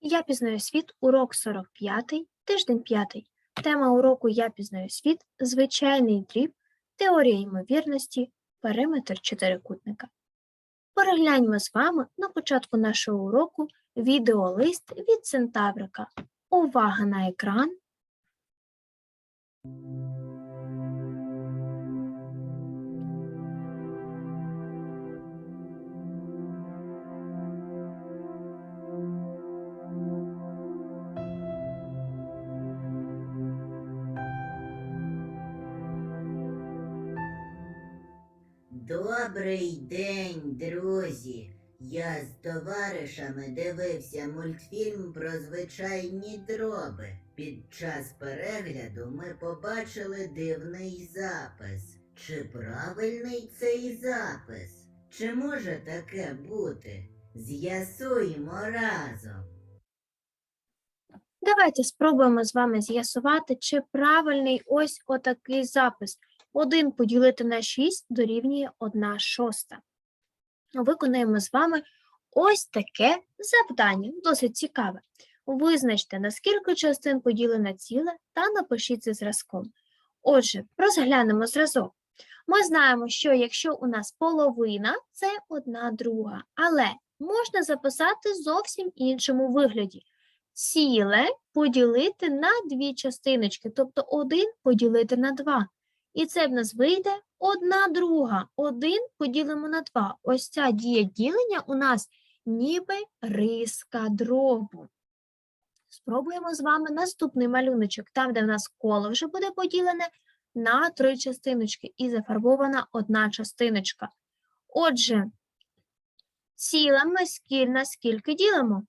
Я пізнаю світ, урок 45, тиждень 5. Тема уроку Я пізнаю світ, звичайний дріб, теорія ймовірності, периметр чотирикутника. Перегляньмо з вами на початку нашого уроку відеолист від Центаврика. Увага на екран. Добрий день, друзі! Я з товаришами дивився мультфільм про звичайні дроби. Під час перегляду ми побачили дивний запис. Чи правильний цей запис? Чи може таке бути? З'ясуємо разом. Давайте спробуємо з вами з'ясувати, чи правильний ось отакий запис. 1 поділити на 6 дорівнює 1 шоста. Виконаємо з вами ось таке завдання, досить цікаве. Визначте, на скільки частин поділене ціле та напишіть це зразком. Отже, розглянемо зразок. Ми знаємо, що якщо у нас половина – це одна друга, але можна записати зовсім іншому вигляді. Ціле поділити на дві частиночки, тобто 1 поділити на 2. І це в нас вийде одна друга. Один поділимо на два. Ось ця дія ділення у нас ніби риска дробу. Спробуємо з вами наступний малюночок, там, де в нас коло вже буде поділене на три частиночки і зафарбована одна частиночка. Отже, ціла ми скіль на скільки ділимо?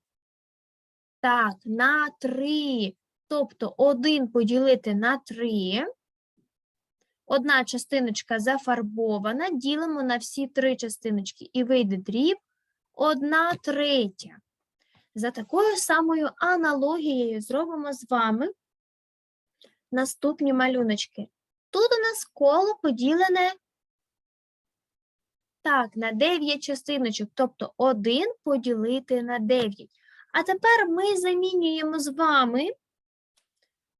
Так, на три. Тобто 1 поділити на 3. Одна частиночка зафарбована, ділимо на всі три частиночки і вийде дріб одна третя. За такою самою аналогією зробимо з вами наступні малюночки. Тут у нас коло поділене так, на 9 частиночок, тобто 1 поділити на 9. А тепер ми замінюємо з вами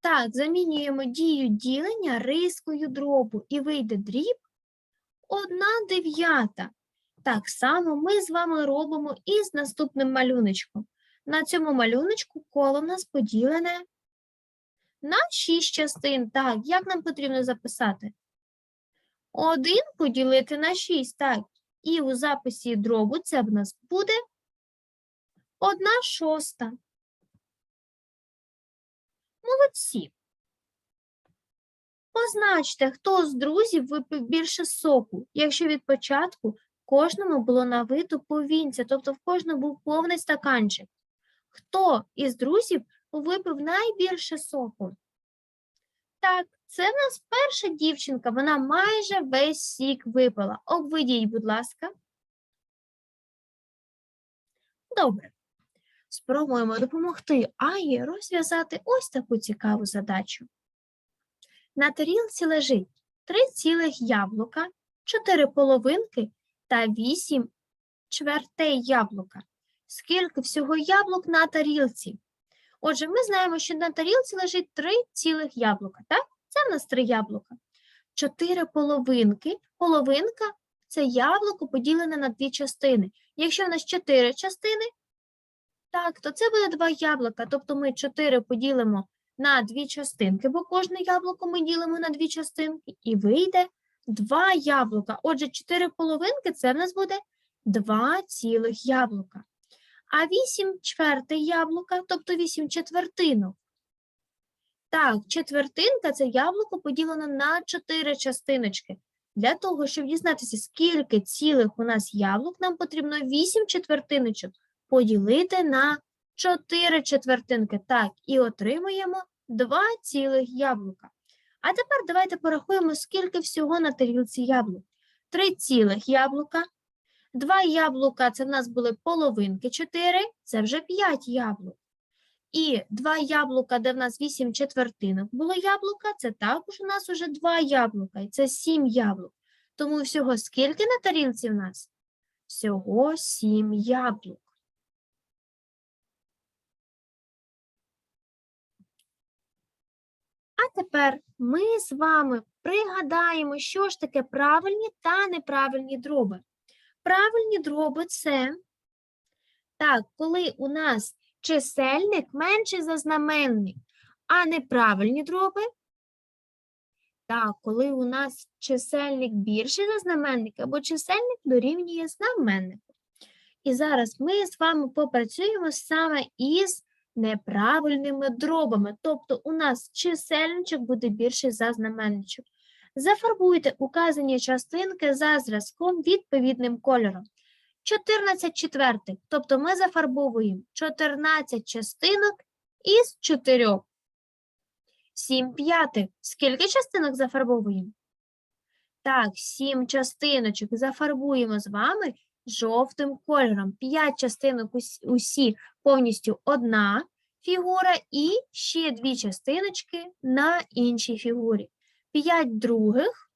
так, замінюємо дію ділення рискою дробу і вийде дріб 1 дев'ята. Так само ми з вами робимо і з наступним малюночком. На цьому малюночку коло в нас поділене на 6 частин. Так, як нам потрібно записати? 1 поділити на 6, так. І у записі дробу це в нас буде 1 шоста. Молодці. Позначте, хто з друзів випив більше соку, якщо від початку кожному було навито повінця, тобто в кожному був повний стаканчик. Хто із друзів випив найбільше соку? Так, це в нас перша дівчинка, вона майже весь сік випила. Обведіть, будь ласка. Добре. Спробуємо допомогти Аї розв'язати ось таку цікаву задачу. На тарілці лежить три цілих яблука, чотири половинки та вісім чвертей яблука. Скільки всього яблук на тарілці? Отже, ми знаємо, що на тарілці лежить три цілих яблука, так? Це в нас три яблука. Чотири половинки. Половинка це яблуко поділене на дві частини. Якщо в нас чотири частини, так, то це буде два яблука. Тобто ми 4 поділимо на дві частинки, бо кожне яблуко ми ділимо на дві частинки, і вийде два яблука. Отже, 4 половинки це в нас буде 2 цілих яблука. А 8 чверте яблука, тобто 8 четвертинок. Так, четвертинка це яблуко поділено на 4 частиночки. Для того, щоб дізнатися, скільки цілих у нас яблук, нам потрібно 8 четвертиночок поділити на 4 четвертинки. Так, і отримуємо 2 цілих яблука. А тепер давайте порахуємо, скільки всього на тарілці яблук. 3 цілих яблука. 2 яблука це в нас були половинки 4, це вже 5 яблук. І 2 яблука, де в нас 8 четвертинок було яблука, це також у нас уже 2 яблука, і це 7 яблук. Тому всього скільки на тарілці в нас? Всього 7 яблук. А тепер ми з вами пригадаємо, що ж таке правильні та неправильні дроби. Правильні дроби це так, коли у нас чисельник менший за знаменник, а неправильні дроби. Так, коли у нас чисельник більший за знаменник, або чисельник дорівнює знаменнику. І зараз ми з вами попрацюємо саме із неправильними дробами. Тобто у нас чисельничок буде більший за знаменничок. Зафарбуйте указані частинки за зразком відповідним кольором. 14 четвертих, тобто ми зафарбовуємо 14 частинок із 4. 7 п'ятих. Скільки частинок зафарбовуємо? Так, 7 частиночок зафарбуємо з вами жовтим кольором. 5 частинок усі повністю одна фігура і ще дві частиночки на іншій фігурі. 5 других.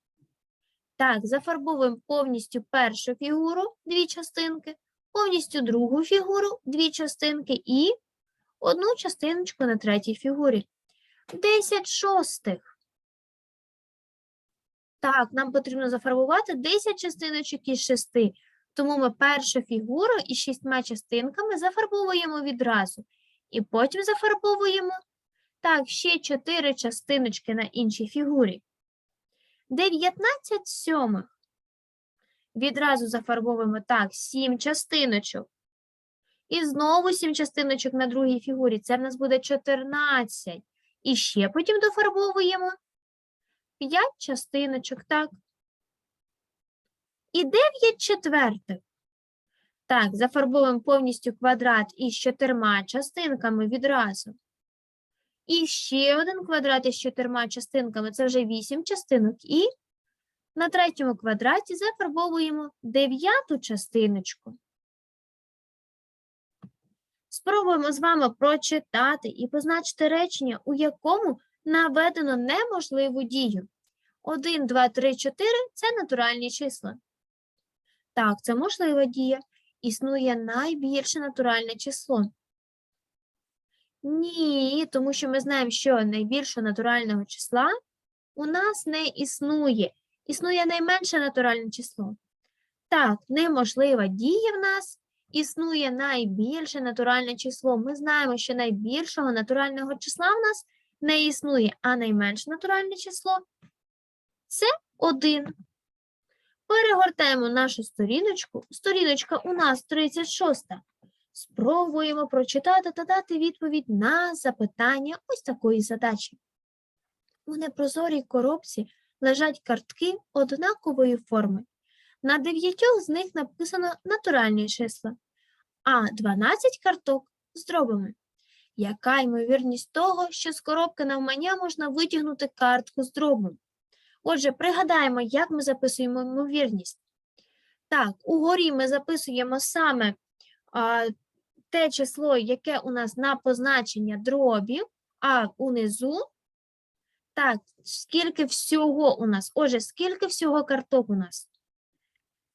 Так, зафарбовуємо повністю першу фігуру, дві частинки, повністю другу фігуру, дві частинки і одну частиночку на третій фігурі. 10 шостих. Так, нам потрібно зафарбувати 10 частиночок із 6. Тому ми першу фігуру із шістьма частинками зафарбовуємо відразу. І потім зафарбовуємо так, ще 4 частиночки на іншій фігурі. 19 сьомих. Відразу зафарбовуємо так, 7 частиночок. І знову 7 частиночок на другій фігурі. Це в нас буде 14. І ще потім дофарбовуємо 5 частиночок, так. І 9 четвертих. Так, зафарбовуємо повністю квадрат із чотирма частинками відразу. І ще один квадрат із чотирма частинками, це вже 8 частинок. І на третьому квадраті зафарбовуємо дев'яту частиночку. Спробуємо з вами прочитати і позначити речення, у якому наведено неможливу дію. 1, 2, 3, 4 – це натуральні числа. Так, це можлива дія. Існує найбільше натуральне число. Ні, тому що ми знаємо, що найбільшого натурального числа у нас не існує. Існує найменше натуральне число. Так, неможлива дія в нас існує найбільше натуральне число. Ми знаємо, що найбільшого натурального числа в нас не існує, а найменше натуральне число це 1. Перегортаємо нашу сторіночку. Сторіночка у нас 36. Спробуємо прочитати та дати відповідь на запитання ось такої задачі. У непрозорій коробці лежать картки однакової форми. На дев'ятьох з них написано натуральні числа, а 12 карток з дробами. Яка ймовірність того, що з коробки навмання можна витягнути картку з дробом? Отже, пригадаємо, як ми записуємо ймовірність. Так, угорі ми записуємо саме а, те число, яке у нас на позначення дробів, а унизу, так, скільки всього у нас? Отже, скільки всього карток у нас?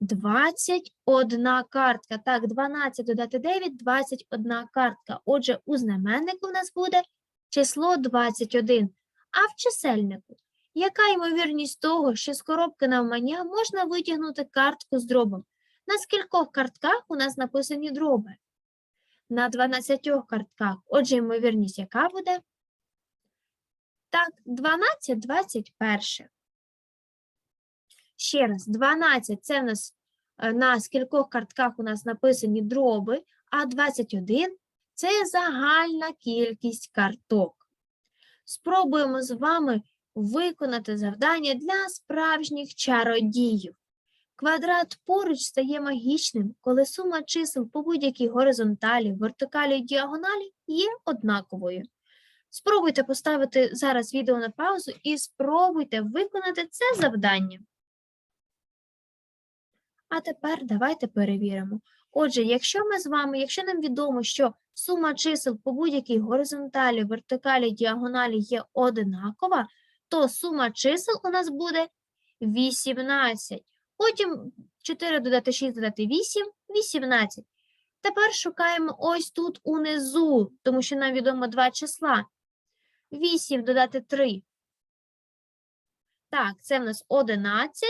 21 картка. Так, 12 додати 9, 21 картка. Отже, у знаменнику у нас буде число 21. А в чисельнику? Яка ймовірність того, що з коробки навмання можна витягнути картку з дробом? На скількох картках у нас написані дроби? На 12 картках. Отже, ймовірність яка буде? Так, 12 21. Ще раз, 12 це нас е, на скількох картках у нас написані дроби, а 21 це загальна кількість карток. Спробуємо з вами виконати завдання для справжніх чародіїв. Квадрат поруч стає магічним, коли сума чисел по будь-якій горизонталі, вертикалі і діагоналі є однаковою. Спробуйте поставити зараз відео на паузу і спробуйте виконати це завдання. А тепер давайте перевіримо. Отже, якщо ми з вами, якщо нам відомо, що сума чисел по будь-якій горизонталі, вертикалі, діагоналі є одинакова, то сума чисел у нас буде 18. Потім 4 додати 6 додати 8 – 18. Тепер шукаємо ось тут унизу, тому що нам відомо два числа. 8 додати 3 Так, це в нас 11.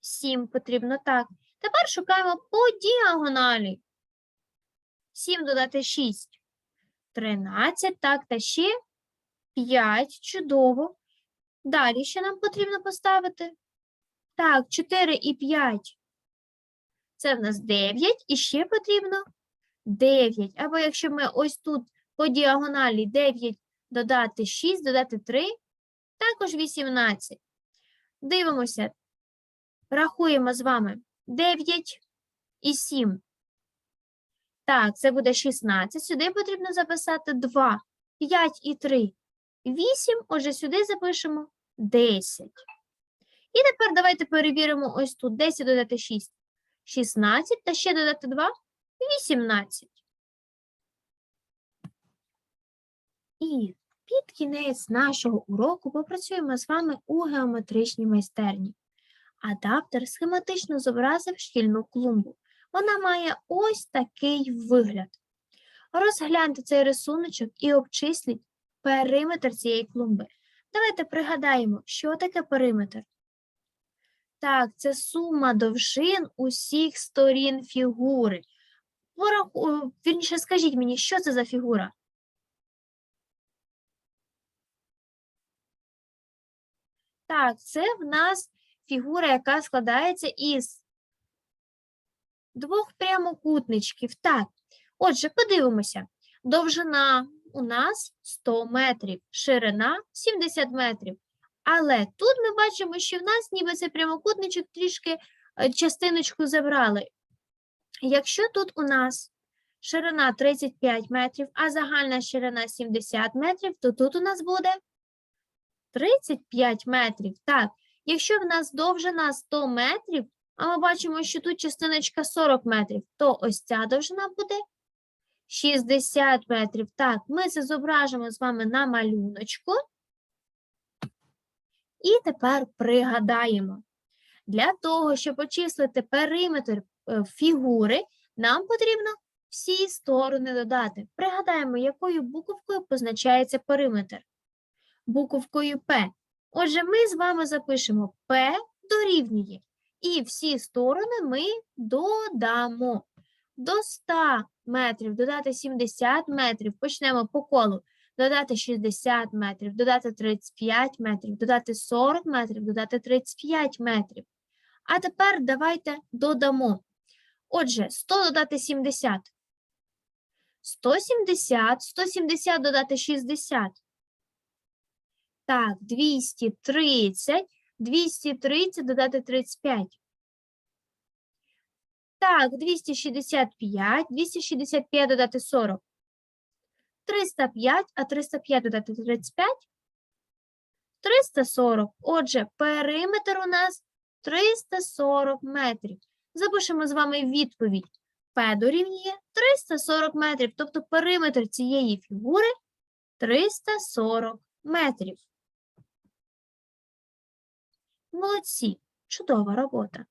7 потрібно так. Тепер шукаємо по діагоналі. 7 додати 6. 13, так, та ще 5. Чудово. Далі що нам потрібно поставити? Так, 4 і 5. Це в нас 9. І ще потрібно 9. Або якщо ми ось тут по діагоналі 9 додати 6, додати 3, також 18. Дивимося. Рахуємо з вами 9 і 7. Так, це буде 16. Сюди потрібно записати 2, 5 і 3. 8, отже, сюди запишемо 10. І тепер давайте перевіримо ось тут. 10 додати 6. 16, та ще додати 2 – 18. І під кінець нашого уроку попрацюємо з вами у геометричній майстерні. Адаптер схематично зобразив шкільну клумбу. Вона має ось такий вигляд. Розгляньте цей рисуночок і обчисліть периметр цієї клумби. Давайте пригадаємо, що таке периметр. Так, це сума довжин усіх сторін фігури. Пораху... Вірніше, скажіть мені, що це за фігура? Так, це в нас фігура, яка складається із двох прямокутничків. Так, отже, подивимося. Довжина у нас 100 метрів, ширина 70 метрів. Але тут ми бачимо, що в нас ніби цей прямокутничок трішки е, частиночку забрали. Якщо тут у нас ширина 35 метрів, а загальна ширина 70 метрів, то тут у нас буде 35 метрів. Так, якщо в нас довжина 100 метрів, а ми бачимо, що тут частиночка 40 метрів, то ось ця довжина буде 60 метрів. Так, ми це зображимо з вами на малюночку. І тепер пригадаємо. Для того, щоб очислити периметр е, фігури, нам потрібно всі сторони додати. Пригадаємо, якою буковкою позначається периметр. Буковкою П. Отже, ми з вами запишемо П дорівнює. І всі сторони ми додамо. До 100 метрів додати 70 метрів, почнемо по колу. Додати 60 метрів, додати 35 метрів, додати 40 метрів, додати 35 метрів. А тепер давайте додамо. Отже, 100 додати 70. 170, 170 додати 60. Так, 230, 230 додати 35. Так, 265, 265 додати 40. 305, а 305 додати 35. 340. Отже, периметр у нас 340 метрів. Запишемо з вами відповідь. П дорівнює 340 метрів, тобто периметр цієї фігури 340 метрів. Молодці, чудова робота.